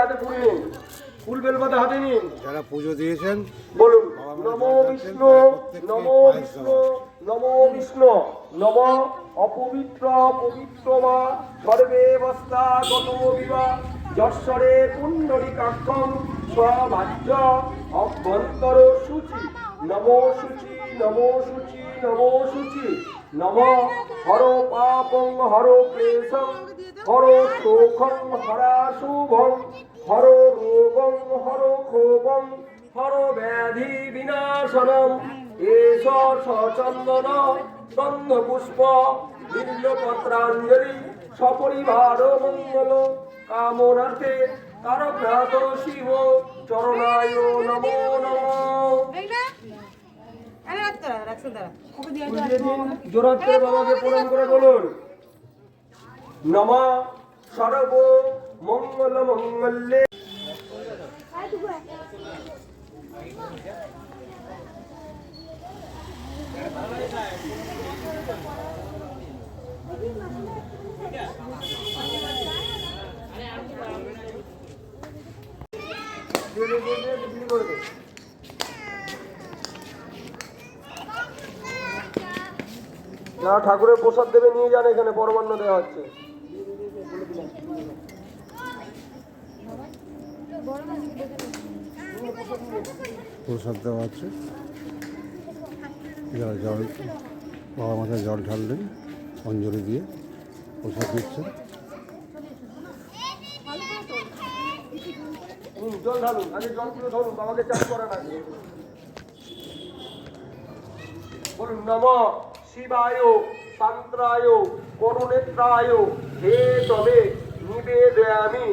হাতে ফুল নিন। ফুল বেলপাতা হাতে নিন। যারা পুজো দিয়েছেন বলুন নমো বিষ্ণু নমো বিষ্ণু নমো বিষ্ণু নম অপবিত্র পবিত্র মা। সর্বে বস্তা গত বিবা যশ্বরে পুণ্ডরিকাক্ষম স্বভাজ্য অভ্যন্তর সূচি। নমো সূচি নমো সূচি নমো সূচি। নম হর পাপং হর ক্লেশং হর শোকং হরা শুভং। হর রোগং হর ক্ষোভং হর ব্যাধি বিনাশনম। এষ সচন্দন গন্ধ পুষ্প বিল্লপত্রাঞ্জলি সপরিবার মঙ্গল। কামনার্থে তারকাত শিব চরণায় নমো নমঃ। বাবাকে প্রণাম করে বলুন নম সর্ব মঙ্গল মঙ্গলে দিয়ে দে, দিয়ে দে, বিক্রি করে দে। যারা ঠাকুরের প্রসাদ দেবে নিয়ে যান এখানে পরমান্ন দেওয়া হচ্ছে। প্রসাদ দেওয়া আছে। যারা জল বাবা মাথায় জল ঢাললেন অঞ্জলি দিয়ে প্রসাদ দিচ্ছেন। হুম, জল ঢালুন চাষ বলুন শিবায় শান্ত্রায় করুণেত্রায় হে তবে নিবেদয়ামি।